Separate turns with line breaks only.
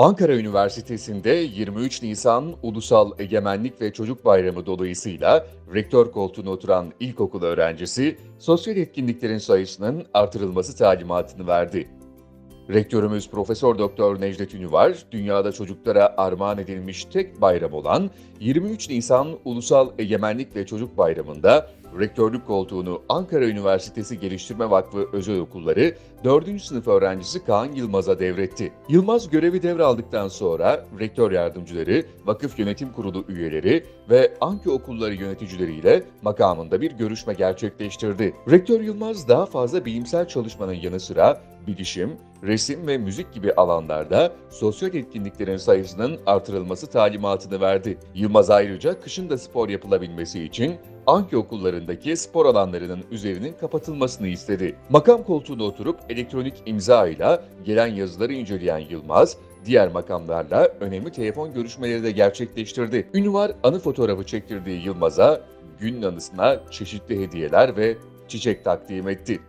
Ankara Üniversitesi'nde 23 Nisan Ulusal Egemenlik ve Çocuk Bayramı dolayısıyla rektör koltuğuna oturan ilkokul öğrencisi sosyal etkinliklerin sayısının artırılması talimatını verdi. Rektörümüz Profesör Doktor Necdet Ünüvar, dünyada çocuklara armağan edilmiş tek bayram olan 23 Nisan Ulusal Egemenlik ve Çocuk Bayramı'nda rektörlük koltuğunu Ankara Üniversitesi Geliştirme Vakfı Özel Okulları 4. sınıf öğrencisi Kaan Yılmaz'a devretti. Yılmaz görevi devraldıktan sonra rektör yardımcıları, vakıf yönetim kurulu üyeleri ve Anki okulları yöneticileriyle makamında bir görüşme gerçekleştirdi. Rektör Yılmaz daha fazla bilimsel çalışmanın yanı sıra bilişim, resim ve müzik gibi alanlarda sosyal etkinliklerin sayısının artırılması talimatını verdi. Yılmaz ayrıca kışın da spor yapılabilmesi için Anki okullarındaki spor alanlarının üzerinin kapatılmasını istedi. Makam koltuğuna oturup elektronik imza ile gelen yazıları inceleyen Yılmaz, diğer makamlarla önemli telefon görüşmeleri de gerçekleştirdi. Ünvar anı fotoğrafı çektirdiği Yılmaz'a günün anısına çeşitli hediyeler ve çiçek takdim etti.